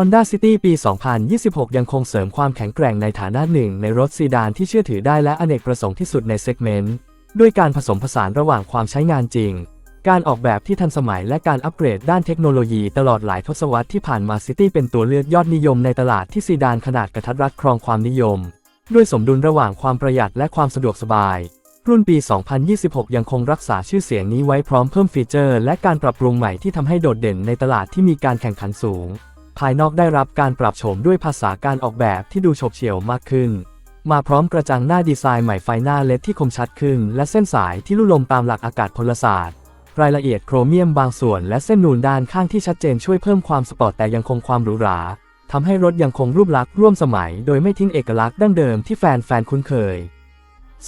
Honda City ปี 2026 ยังคงเสริมความแข็งแกร่งในฐานะหนึ่งในรถซีดานที่เชื่อถือได้และอเนกประสงค์ที่สุดในเซกเมนต์ ด้วยการผสมผสานระหว่างความใช้งานจริง การออกแบบที่ทันสมัยและการอัปเกรดด้านเทคโนโลยีตลอดหลายทศวรรษที่ผ่านมา City เป็นตัวเลือกยอดนิยมในตลาดที่ซีดานขนาดกระทัดรัดครองความนิยม ด้วยสมดุลระหว่างความประหยัดและความสะดวกสบาย รุ่นปี 2026 ยังคงรักษาชื่อเสียงนี้ไว้พร้อมเพิ่มฟีเจอร์ และการปรับปรุงใหม่ที่ทำให้โดดเด่นในตลาดที่มีการแข่งขันสูง ภายนอกได้รับการปรับโฉมด้วยภาษาการออกแบบที่ดูโฉบเฉี่ยวมากขึ้น มาพร้อมกระจังหน้าดีไซน์ใหม่ไฟหน้าเลดที่คมชัดขึ้น และเส้นสายที่ลู่ลมตามหลักอากาศพลศาสตร์ รายละเอียดโครเมียมบางส่วนและเส้นนูนด้านข้างที่ชัดเจนช่วยเพิ่มความสปอร์ตแต่ยังคงความหรูหราทำให้รถยังคงรูปลักษณ์ร่วมสมัย โดยไม่ทิ้งเอกลักษณ์ดั้งเดิมที่แฟนๆคุ้นเคย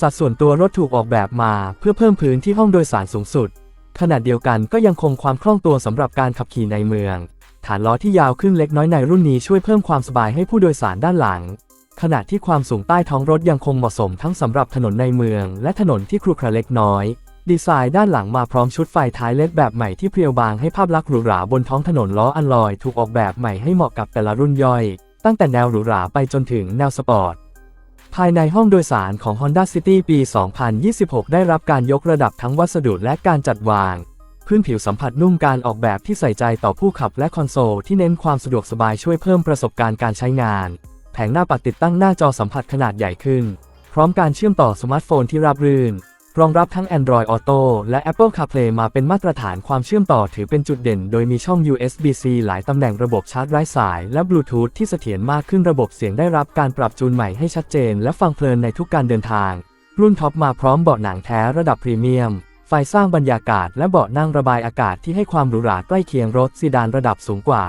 สัดส่วนตัวรถถูกออกแบบมาเพื่อเพิ่มพื้นที่ห้องโดยสารสูงสุด ขณะเดียวกันก็ยังคงความคล่องตัวสำหรับการขับขี่ในเมือง ฐานล้อที่ยาวขึ้นเล็กน้อยในรุ่นนี้ช่วยเพิ่มความสบายให้ผู้โดยสารด้านหลัง ขณะที่ความสูงใต้ท้องรถยังคงเหมาะสมทั้งสำหรับถนนในเมือง และถนนที่ครุขระเล็กน้อย ดีไซน์ด้านหลังมาพร้อมชุดไฟท้ายเลดแบบใหม่ที่เพรียวบางให้ภาพลักษณ์หรูหราบนท้องถนนล้ออัลลอยถูกออกแบบใหม่ให้เหมาะกับแต่ละรุ่นย่อย ตั้งแต่แนวหรูหราไปจนถึงแนวสปอร์ตภายในห้องโดยสารของ Honda City ปี 2026 ได้รับการยกระดับทั้งวัสดุและการจัดวาง พื้นผิวสัมผัสนุ่มการออกแบบที่ใส่ใจต่อผู้ขับและคอนโซลที่เน้นความสะดวกสบายช่วยเพิ่มประสบการณ์การใช้งาน แผงหน้าปัดติดตั้งหน้าจอสัมผัสขนาดใหญ่ขึ้น พร้อมการเชื่อมต่อสมาร์ทโฟนที่ราบรื่น รองรับทั้ง Android Auto และ Apple CarPlay มาเป็นมาตรฐานความเชื่อมต่อถือเป็นจุดเด่น โดยมีช่อง USB-C หลายตำแหน่งระบบชาร์จไร้สาย และบลูทูธที่เสถียรมากขึ้นระบบเสียงได้รับการปรับจูนใหม่ให้ชัดเจน และฟังเพลินในทุกการเดินทาง รุ่นท็อปมาพร้อมเบาะหนังแท้ระดับพรีเมียม ไฟสร้างบรรยากาศและเบาะนั่งระบายอากาศที่ให้ความหรูหราใกล้เคียงรถซีดานระดับสูงกว่า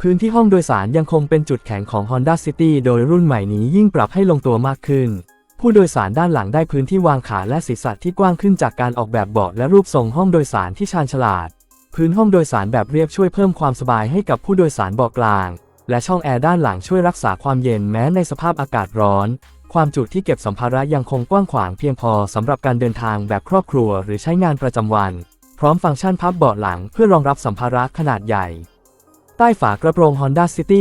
พื้นที่ห้องโดยสารยังคงเป็นจุดแข็งของ Honda City โดยรุ่นใหม่นี้ยิ่งปรับให้ลงตัวมากขึ้น ผู้โดยสารด้านหลังได้พื้นที่วางขาและศีรษะที่กว้างขึ้นจากการออกแบบเบาะและรูปทรงห้องโดยสารที่ชาญฉลาด พื้นห้องโดยสารแบบเรียบช่วยเพิ่มความสบายให้กับผู้โดยสารเบาะกลาง และช่องแอร์ด้านหลังช่วยรักษาความเย็นแม้ในสภาพอากาศร้อน ความจุที่เก็บสัมภาระยังคงกว้างขวางเพียงพอสำหรับการเดินทางแบบครอบครัวหรือใช้งานประจำวัน พร้อมฟังก์ชันพับเบาะหลังเพื่อรองรับสัมภาระขนาดใหญ่ ใต้ฝากระโปรง Honda City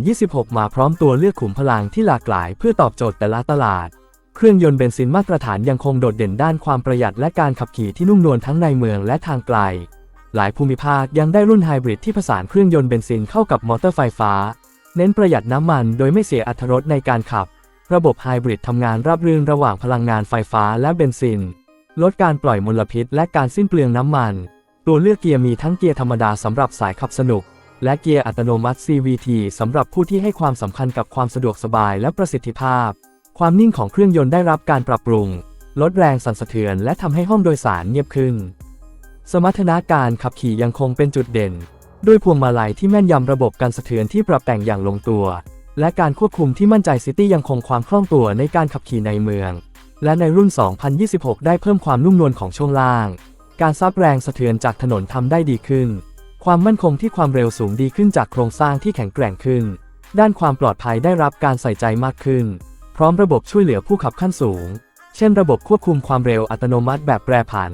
2026 มาพร้อมตัวเลือกขุมพลังที่หลากหลายเพื่อตอบโจทย์แต่ละตลาด เครื่องยนต์เบนซินมาตรฐานยังคงโดดเด่นด้านความประหยัดและการขับขี่ที่นุ่มนวลทั้งในเมืองและทางไกล หลายภูมิภาคยังได้รุ่นไฮบริดที่ผสานเครื่องยนต์เบนซินเข้ากับมอเตอร์ไฟฟ้า เน้นประหยัดน้ำมันโดยไม่เสียอรรรในการขับ ระบบไฮบริดทำงานราบรื่นระหว่างพลังงานไฟฟ้าและเบนซิน ลดการปล่อยมลพิษและการสิ้นเปลืองน้ำมัน ตัวเลือกเกียร์มีทั้งเกียร์ธรรมดาสำหรับสายขับสนุก และเกียร์อัตโนมัติ CVT สำหรับผู้ที่ให้ความสำคัญกับความสะดวกสบายและประสิทธิภาพ ความนิ่งของเครื่องยนต์ได้รับการปรับปรุง ลดแรงสั่นสะเทือน และทำให้ห้องโดยสารเงียบขึ้น สมรรถนะการขับขี่ยังคงเป็นจุดเด่น ด้วยพวงมาลัยที่แม่นยำระบบการสะเทือนที่ปรับแต่งอย่างลงตัว และการควบคุมที่มั่นใจซิตี้ยังคงความคล่องตัวในการขับขี่ในเมือง และในรุ่น 2026 ได้เพิ่มความนุ่มนวลของช่วงล่าง การซับแรงสะเทือนจากถนนทำได้ดีขึ้น ความมั่นคงที่ความเร็วสูงดีขึ้นจากโครงสร้างที่แข็งแกร่งขึ้น ด้านความปลอดภัยได้รับการใส่ใจมากขึ้น พร้อมระบบช่วยเหลือผู้ขับขั้นสูง เช่น ระบบควบคุมความเร็วอัตโนมัติแบบแปรผัน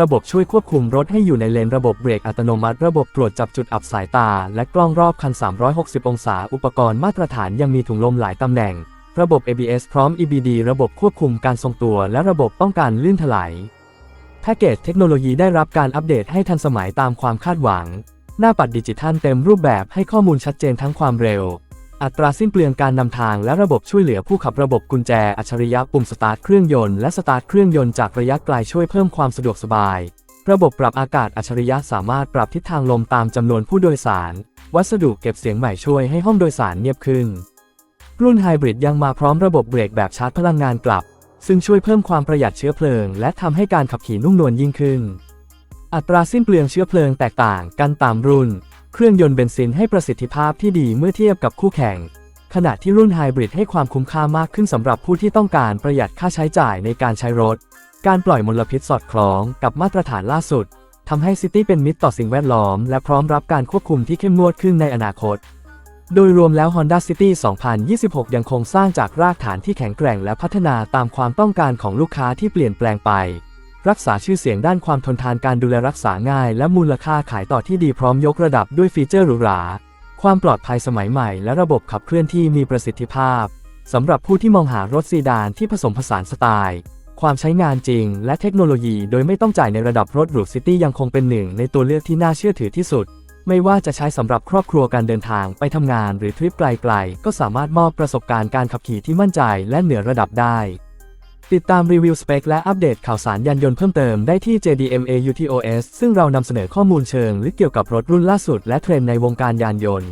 ระบบช่วยควบคุมรถให้อยู่ในเลนระบบเบรกอัตโนมัติ ระบบตรวจจับจุดอับสายตา และกล้องรอบคัน 360 องศา อุปกรณ์มาตรฐานยังมีถุงลมหลายตำแหน่ง ระบบ ABS พร้อม EBD ระบบควบคุมการทรงตัว และระบบป้องกันลื่นถลายแพ็กเกจเทคโนโลยีได้รับการอัปเดตให้ทันสมัยตามความคาดหวัง หน้าปัดดิจิทัลเต็มรูปแบบให้ข้อมูลชัดเจนทั้งความเร็ว อัตราสิ้นเปลืองการนำทางและระบบช่วยเหลือผู้ขับระบบกุญแจอัจฉริยะปุ่มสตาร์ทเครื่องยนต์และสตาร์ทเครื่องยนต์จากระยะไกลช่วยเพิ่มความสะดวกสบาย ระบบปรับอากาศอัจฉริยะสามารถปรับทิศทางลมตามจำนวนผู้โดยสาร วัสดุเก็บเสียงใหม่ช่วยให้ห้องโดยสารเงียบขึ้น รุ่นไฮบริดยังมาพร้อมระบบเบรกแบบชาร์จพลังงานกลับ ซึ่งช่วยเพิ่มความประหยัดเชื้อเพลิง และทำให้การขับขี่นุ่มนวลยิ่งขึ้น อัตราสิ้นเปลืองเชื้อเพลิงแตกต่างกันตามรุ่น เครื่องยนต์เบนซินให้ประสิทธิภาพที่ดีเมื่อเทียบกับคู่แข่ง ขณะที่รุ่นไฮบริดให้ความคุ้มค่ามากขึ้นสำหรับผู้ที่ต้องการประหยัดค่าใช้จ่ายในการใช้รถ การปล่อยมลพิษสอดคล้องกับมาตรฐานล่าสุดทำให้ซิตี้เป็นมิตรต่อสิ่งแวดล้อม และพร้อมรับการควบคุมที่เข้มงวดขึ้นในอนาคต โดยรวมแล้ว Honda City 2026 ยังคงสร้างจากรากฐานที่แข็งแกร่งและพัฒนาตามความต้องการของลูกค้าที่เปลี่ยนแปลงไป รักษาชื่อเสียงด้านความทนทานการดูแลรักษาง่าย และมูลค่าขายต่อที่ดีพร้อมยกระดับด้วยฟีเจอร์หรูหรา ความปลอดภัยสมัยใหม่ และระบบขับเคลื่อนที่มีประสิทธิภาพสำหรับผู้ที่มองหารถซีดานที่ผสมผสานสไตล์ ความใช้งานจริง และเทคโนโลยีโดยไม่ต้องจ่ายในระดับรถหรูซิตี้ยังคงเป็นหนึ่งในตัวเลือกที่น่าเชื่อถือที่สุด ไม่ว่าจะใช้สำหรับครอบครัวการเดินทางไปทำงานหรือทริปไกลๆ ก็สามารถมอบประสบการณ์การขับขี่ที่มั่นใจและเหนือระดับได้ ติดตามรีวิวสเปคและอัปเดตข่าวสารยานยนต์เพิ่มเติมได้ที่ JDMA UTOS ซึ่งเรานำเสนอข้อมูลเชิงลึกเกี่ยวกับรถรุ่นล่าสุดและเทรนด์ในวงการยานยนต์